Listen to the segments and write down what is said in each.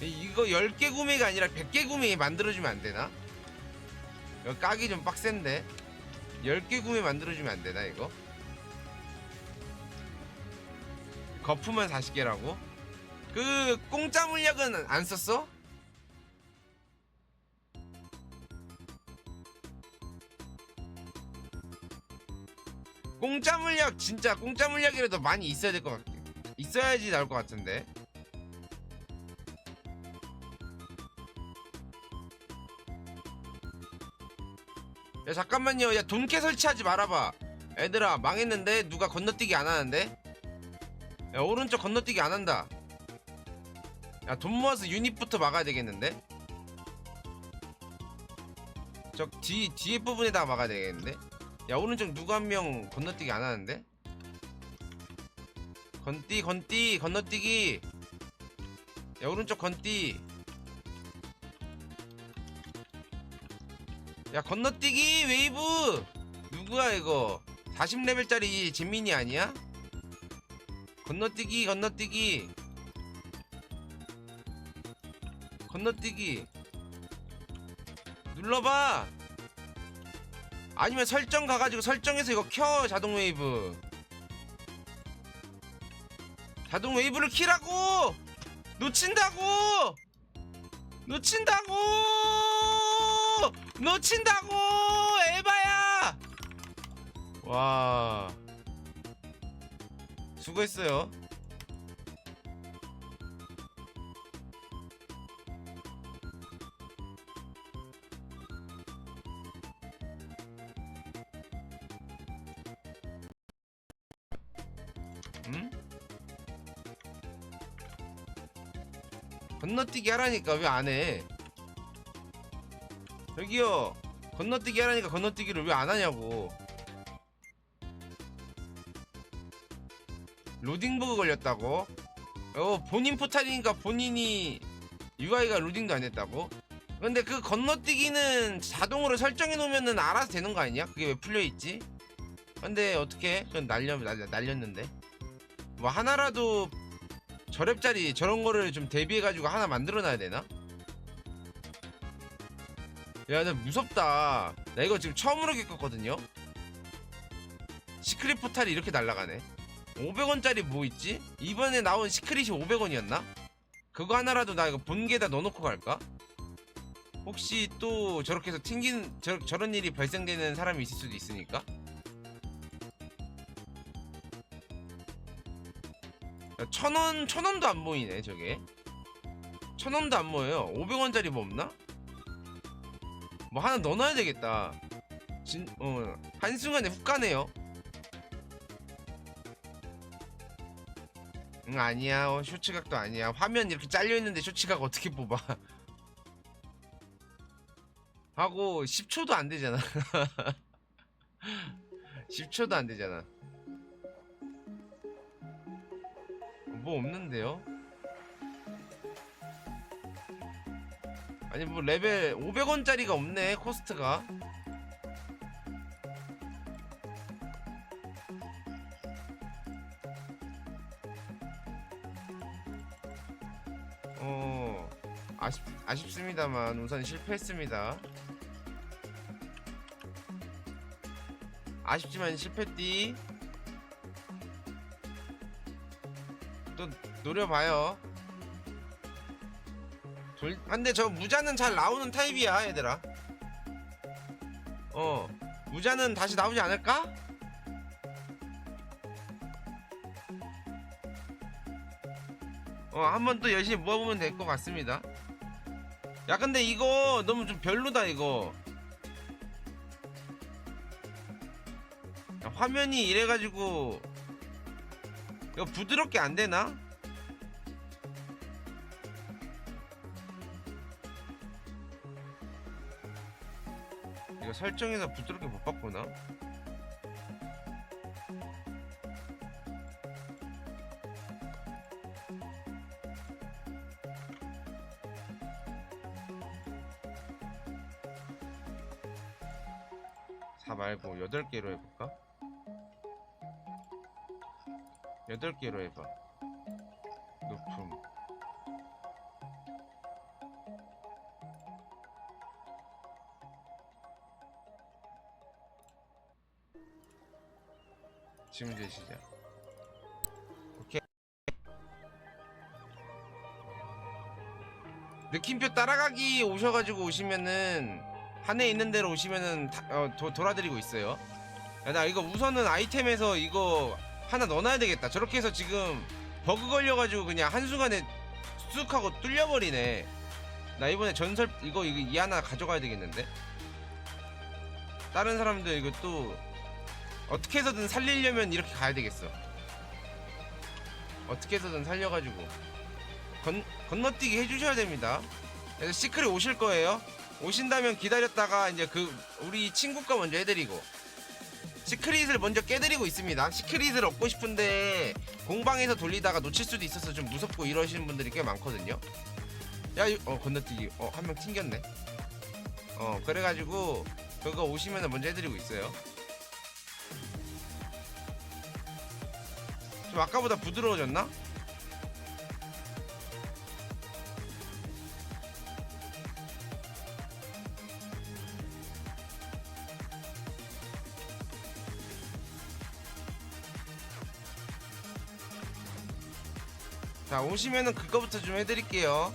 이거 10개 구매가 아니라 100개 구매 만들어주면 안 되나? 이거 까기 좀 빡센데 10개 구매 만들어주면 안 되나 이거? 거품만 40개라고? 그 공짜 물약은 안 썼어? 공짜 물약 진짜 공짜 물약이라도 많이 있어야 될 것 같아 있어야지 나올 것 같은데 야 잠깐만요. 야 돈캐 설치하지 말아봐. 애들아 망했는데 누가 건너뛰기 안 하는데? 야 오른쪽 건너뛰기 안 한다. 야 돈 모아서 유닛부터 막아야 되겠는데? 저 뒤, 뒤에 부분에다가 막아야 되겠는데? 야 오른쪽 누구 한 명 건너뛰기 안 하는데? 건띠 건띠 건너뛰기. 야 오른쪽 건띠 야 건너뛰기 웨이브. 누구야 이거? 40레벨짜리 진민이 아니야? 건너뛰기 건너뛰기. 건너뛰기. 눌러봐. 아니면 설정 가가지고 설정해서 이거 켜 자동 웨이브. 자동 웨이브를 키라고! 놓친다고! 놓친다고 놓친다고 에바야 와 수고했어요 응? 건너뛰기 하라니까 왜 안 해? 저기요 건너뛰기 하라니까 건너뛰기를 왜 안 하냐고 로딩버그 걸렸다고? 어 본인 포탈이니까 본인이 UI가 로딩도 안 됐다고? 근데 그 건너뛰기는 자동으로 설정해 놓으면은 알아서 되는 거 아니야? 그게 왜 풀려 있지? 근데 어떻게? 그건 날려 날, 날렸는데 뭐 하나라도 저랩짜리 저런 거를 좀 대비해 가지고 하나 만들어 놔야 되나? 야, 나 무섭다. 나 이거 지금 처음으로 겪었거든요. 시크릿 포탈이 이렇게 날아가네. 500원짜리 뭐 있지? 이번에 나온 시크릿이 500원이었나? 그거 하나라도 나 이거 본게다 넣어놓고 갈까? 혹시 또 저렇게 해서 튕긴 저, 저런 일이 발생되는 사람이 있을 수도 있으니까. 야, 천 원, 천 원도 안 보이네, 저게. 천 원도 안 보여요. 500원짜리 뭐 없나? 뭐 하나 넣어놔야 되겠다. 진, 어, 한순간에 훅 가네요. 응, 아니야. 어, 쇼츠각도 아니야. 화면 이렇게 잘려있는데 쇼츠각 어떻게 뽑아. 하고, 10초도 안 되잖아. 10초도 안 되잖아. 뭐 없는데요? 아니 뭐 레벨 500원짜리가 없네 코스트가. 어 아쉽, 아쉽습니다만 우선 실패했습니다. 아쉽지만 실패띠 또 노려봐요 돌... 아, 근데 저 무자는 잘 나오는 타입이야 얘들아 어 무자는 다시 나오지 않을까? 어 한 번 또 열심히 모아보면 될 것 같습니다 야 근데 이거 너무 좀 별로다 이거 야, 화면이 이래가지고 이거 부드럽게 안 되나? 설정해서 부드럽게 못 바꾸나? 사 말고 여덟 개로 해볼까? 여덟 개로 해봐. 이제 시작. 오케이. 느낌표 따라가기 오셔가지고 오시면은 한해 있는 대로 오시면은 다- 어, 도, 돌아드리고 있어요. 야, 나 이거 우선은 아이템에서 이거 하나 넣어놔야 되겠다. 저렇게 해서 지금 버그 걸려가지고 그냥 한순간에 쑥 하고 뚫려버리네. 나 이번에 전설 이거 이거 이 하나 가져가야 되겠는데? 다른 사람들 이거 또 어떻게 해서든 살리려면 이렇게 가야 되겠어. 어떻게 해서든 살려가지고. 건, 건너뛰기 해주셔야 됩니다. 그래서 시크릿 오실 거예요. 오신다면 기다렸다가 이제 그 우리 친구가 먼저 해드리고. 시크릿을 먼저 깨드리고 있습니다. 시크릿을 얻고 싶은데 공방에서 돌리다가 놓칠 수도 있어서 좀 무섭고 이러시는 분들이 꽤 많거든요. 야, 이- 어 건너뛰기, 어한 명 튕겼네. 어 그래가지고 그거 오시면 먼저 해드리고 있어요. 좀 아까보다 부드러워졌나? 자 오시면은 그거부터 좀 해드릴게요.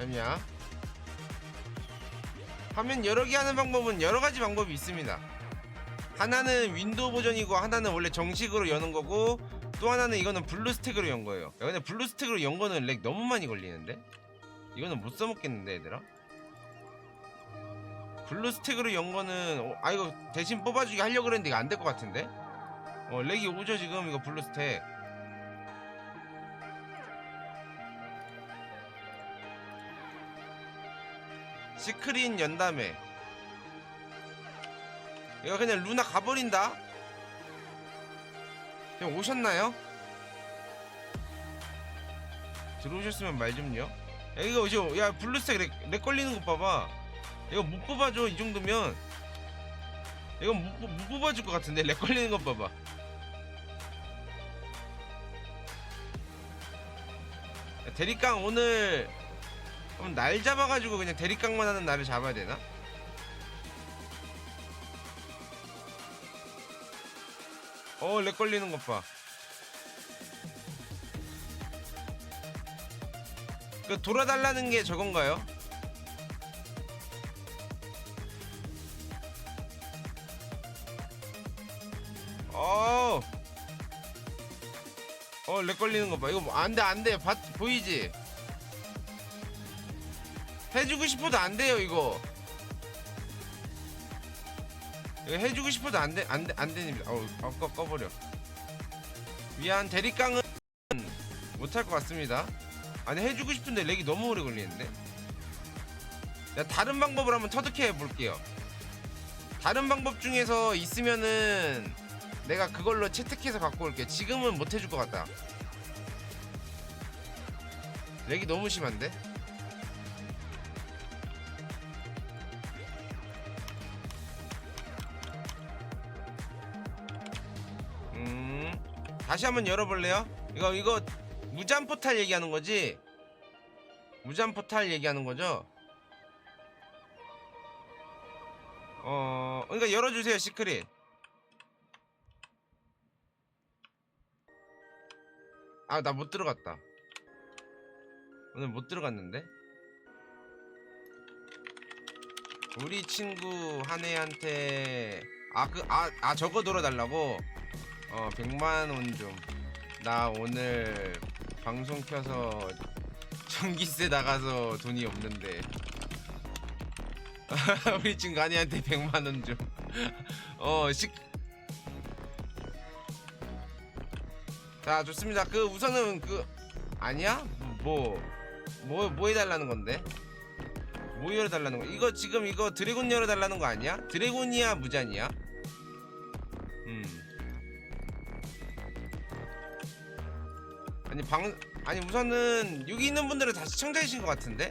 잠이야. 화면 여러 개 하는 방법은 여러 가지 방법이 있습니다. 하나는 윈도우 버전이고 하나는 원래 정식으로 여는 거고 또 하나는 이거는 블루스택으로 연 거예요. 야, 근데 블루스택으로 연 거는 렉 너무 많이 걸리는데? 이거는 못 써먹겠는데 얘들아? 블루스택으로 연 거는 어, 아 이거 대신 뽑아주기 하려고 그랬는데 이거 안 될 것 같은데? 어 렉이 오죠 지금 이거 블루스택 시크릿 연 다음에 이거 그냥 루나 가버린다? 그냥 오셨나요? 들어오셨으면 말 좀요. 야 이거 이제 야 블루스택 렉, 렉 걸리는 거 봐봐. 이거 못 뽑아줘 이 정도면. 이건 못, 뽑- 못 뽑아줄 것 같은데 렉 걸리는 거 봐봐. 야, 대리깡 오늘 그럼 날 잡아가지고 그냥 대리깡만 하는 날을 잡아야 되나? 어, 렉 걸리는 것 봐. 그 돌아달라는 게 저건가요? 어. 어, 렉 걸리는 거 봐. 이거 뭐- 안 돼, 안 돼. 봐, 보이지? 해주고 싶어도 안 돼요, 이거. 이거 해주고 싶어도 안 돼, 안 돼, 안 됩니다. 어우, 어, 꺼, 꺼버려. 미안, 대리깡은 못할 것 같습니다. 아니, 해주고 싶은데 렉이 너무 오래 걸리는데? 야, 다른 방법을 한번 터득해 볼게요. 다른 방법 중에서 있으면은 내가 그걸로 채택해서 갖고 올게. 지금은 못 해줄 것 같다. 렉이 너무 심한데? 다시 한번 열어볼래요? 이거 이거 무잔 포탈 얘기하는 거지? 무잔 포탈 얘기하는 거죠? 어, 그러니까 열어주세요 시크릿. 아, 나 못 들어갔다. 오늘 못 들어갔는데? 우리 친구 한혜한테 아그아아 저거 돌아달라고 어 100만 원 좀. 나 오늘 방송 켜서 전기세 나가서 돈이 없는데. 우리 친구 한혜한테 100만 원 좀 어 식. 자 좋습니다. 그 우선은 그 아니야? 뭐뭐 뭐 해달라는 건데? 뭐 열어달라는 거? 이거 지금 이거 드래곤 열어달라는 거 아니야? 드래곤이야 무잔이야? 아니 방 아니 우선은 여기 있는 분들은 다 시청자이신 것 같은데?